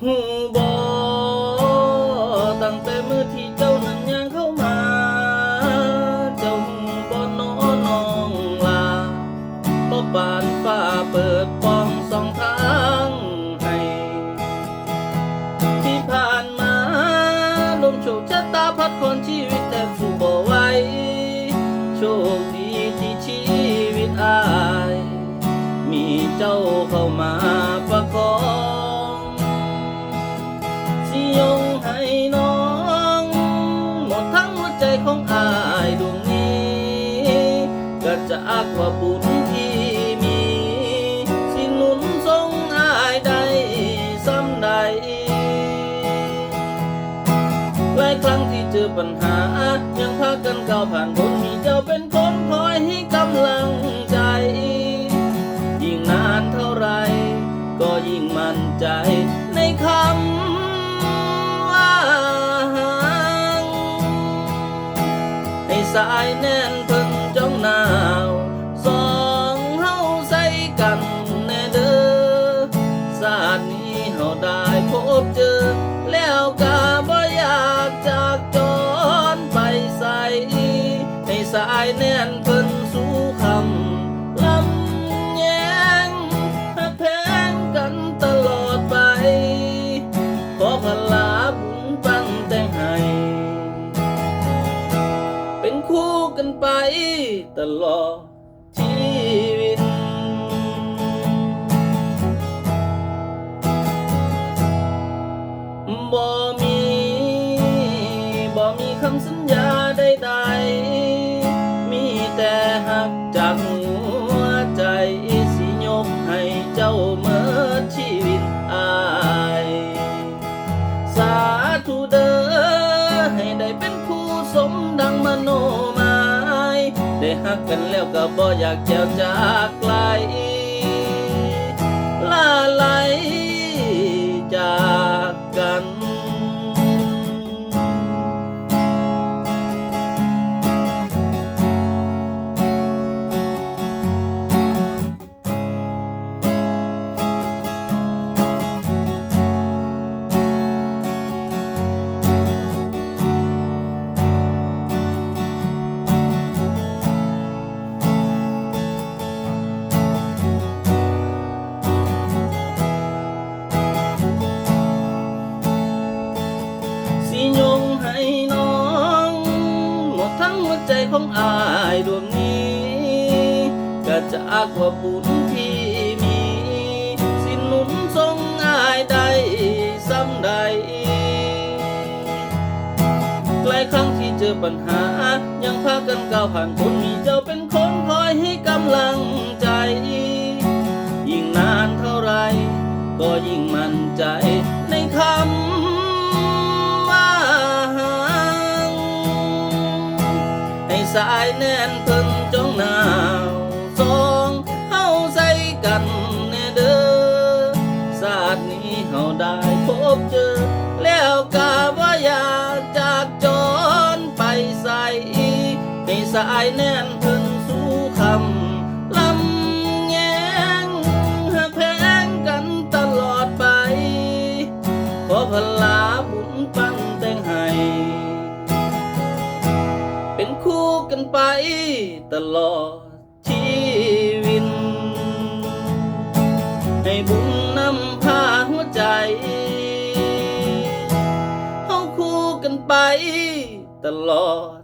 หูบอตั้งแต่มือที่เจ้านั้นยังเข้ามา เจ้าหูบอน้อน้องลาเพราะปานฟ้าเปิดป้องสองทางให้ ที่ผ่านมาลมโชคชะตาพัดคนชีวิตแต่สู้บ่ไหวโชคดีที่ชีวิตอาย มีเจ้าเข้ามาประคอง สิยงให้น้อง หมดทั้งหัวใจของอายดวงนี้ ก็จะอักว่าบุญที่มี สิหนุนทรงอายได้ซ้ำใดหลายครั้งที่เจอปัญหา ยังพากันก้าวผ่านพ้นมีเจ้าเป็นคนคอยให้กำลังใจ ยิ่งนานเท่าไร ก็ยิ่งมั่นใจในคำ สายแน่นเพิ่งจ้องหนาวสองเฮาใส่กันแน่เด้อศาสตร์นี้เฮาได้พบเจอ แล้วก็บ่อยากจากจรไปใส่ให้สายแน่นเพิ่นสู่คำ ตลอดชีวิต บ่มี บ่มีคำสัญญา หักกันแล้วก็บ่อยากแจวจากไกลลาไหลจากกัน ของอายดวงนี้ก็จะอักว่าบุญที่มี สิหนุนทรงอายได้ซ้ำใดหลายครั้งที่เจอปัญหา ยังพากันก้าวผ่านคนมีเจ้าเป็นคนคอยให้กำลังายแน่นเพิ่งจ้องหนาวสองเฮาใส่กันแน่เด้อศาสตร์นี้เฮาได้พบเจอ แล้วกะว่าอยากจากจรไปใส่ให้สายแน่น ไปตลอดชีวิตให้บุญนำพาหัวใจเฮาคู่กันไปตลอด